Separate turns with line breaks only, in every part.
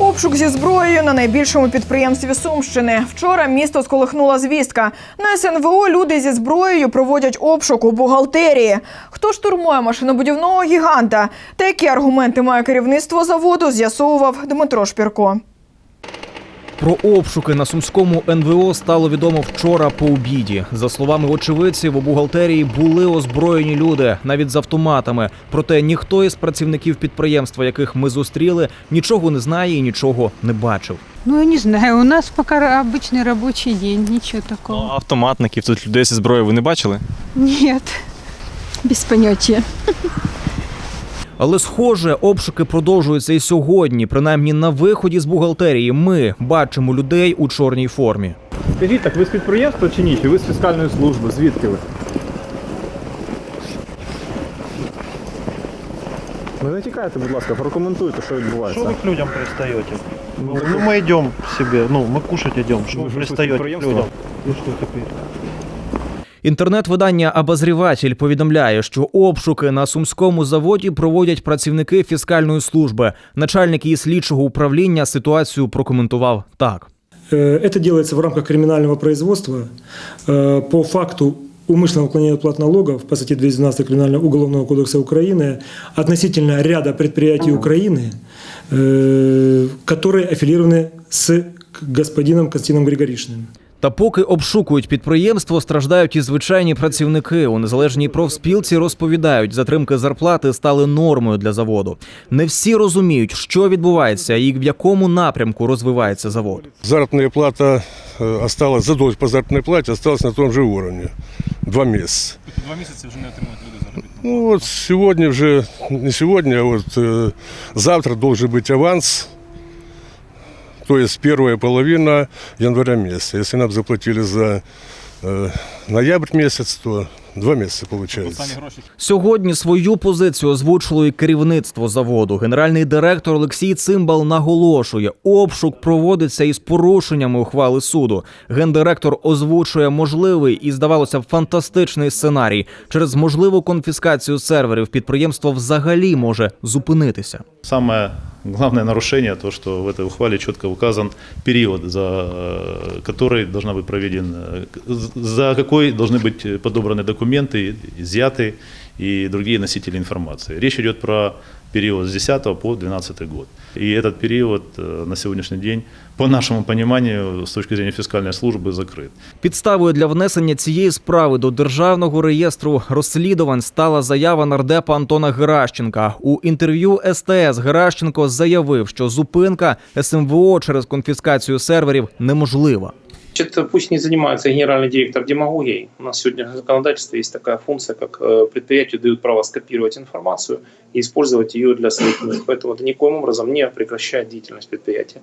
Обшук зі зброєю на найбільшому підприємстві Сумщини. Вчора місто сколихнула звістка. На СНВО люди зі зброєю проводять обшук у бухгалтерії. Хто штурмує машинобудівного гіганта? Та які аргументи має керівництво заводу? З'ясовував Дмитро Шпірко.
Про обшуки на сумському НВО стало відомо вчора по обіді. За словами очевидців, у бухгалтерії були озброєні люди, навіть з автоматами. Проте ніхто із працівників підприємства, яких ми зустріли, нічого не знає і нічого не бачив.
Ну, я не знаю, у нас пока обычный рабочий день, ничего
Ну,
такого.
автоматників, тут людей зі зброєю ви не бачили?
Нет, без понятия.
Але схоже, обшуки продовжуються і сьогодні. Принаймні на виході з бухгалтерії ми бачимо людей у чорній формі.
Скажіть, так ви з підприємства чи ні? Чи ви з фіскальної служби? Звідки ви? Ну не тікайте, будь ласка, прокоментуйте, що відбувається.
Что вы к людям пристаете? Ну, мы идем к себе, ну, мы кушать идем. Что
Ну,
вы
вы же
пристаете к
предприемство.
людям? И что теперь?
Інтернет-видання Обозріватель повідомляє, що обшуки на сумському заводі проводять працівники фіскальної служби. Начальник її слідчого управління ситуацію прокоментував так.
Э, Это делается в рамках криминального производства э, по факту умышленного уклонения от плат налогов по статье 212 Криминального уголовного кодекса Украины относительно ряда предприятий Украины, э, которые аффилированы с господином Константином Григоришным.
Та поки обшукують підприємство, страждають і звичайні працівники. У незалежній профспілці розповідають, затримки зарплати стали нормою для заводу. Не всі розуміють, що відбувається і в якому напрямку розвивається завод.
Заработная плата э, осталась, задолженность по заработной плате осталась на том же уровне. Два месяца.
Два місяці вже не отримують люди заробітну.
Ну вот сегодня уже, не сегодня, а вот э, завтра должен быть аванс. То есть первая половина января месяца. Если нам заплатили за э, ноябрь месяц, то два месяца получается.
Гроші.
Сьогодні свою позицію озвучило і керівництво заводу. Генеральний директор Олексій Цимбал наголошує, обшук проводиться із порушеннями ухвали суду. Гендиректор озвучує можливий і здавалося б фантастичний сценарій. Через можливу конфіскацію серверів підприємство взагалі може зупинитися.
Самое главное нарушение, то, что в этой ухвале четко указан период, за э, который должна быть проведен, э, к- за какой должны быть э, подобраны документы, изъяты и другие носители информации. Речь идет про период с 10 по 12 год. И этот период э, на сегодняшний день, по нашему пониманию, с точки зрения фискальной службы, закрыт.
Підставою для внесення цієї справи до державного реєстру розслідувань стала заява нардепа Антона Геращенка. У інтерв'ю СТС Геращенко заявив, що зупинка СМВО через конфіскацію серверів неможлива.
Значит, пусть не занимается генеральный директор демагогией. У нас сегодня в законодательстве есть такая функция, как э, предприятию дают право скопировать информацию и использовать ее для своих нужд. Поэтому это никоим образом не прекращает деятельность предприятия.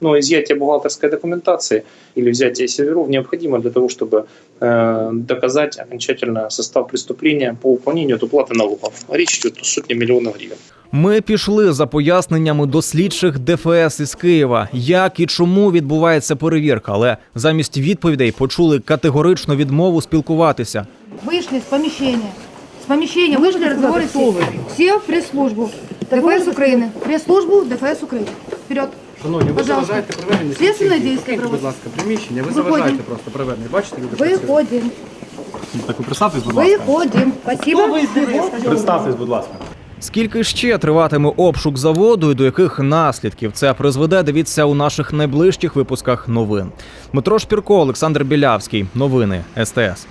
Но изъятие бухгалтерской документации или взятие серверов необходимо для того, чтобы э, доказать окончательно состав преступления по уклонению от уплаты налогов. Речь идет о сотне миллионов гривен.
Ми пішли за поясненнями до слідчих ДФС із Києва, як і чому відбувається перевірка, але замість відповідей почули категоричну відмову спілкуватися.
Вышли с помещения. С помещения вышли разговаривать все. Все в пресс-службу. ДФС Украины. Пресс-службу ДФС Украины. Вперед.
Шановні, ви
Пожалуйста.
заважаєте проведення
Слідственне
слідчих дій.
дійство
Покиньте, будь
проводиться.
ласка, приміщення. Ви
Виходимо.
заважаєте просто проведення. Бачите, люди працюють.
Выходим.
Так ви представтесь, будь ласка.
Выходим. Спасибо.
Представтесь, будь ласка.
Скільки ще триватиме обшук заводу і до яких наслідків це призведе? Дивіться у наших найближчих випусках новин. Дмитро Шпірко, Олександр Білявський. Новини СТС.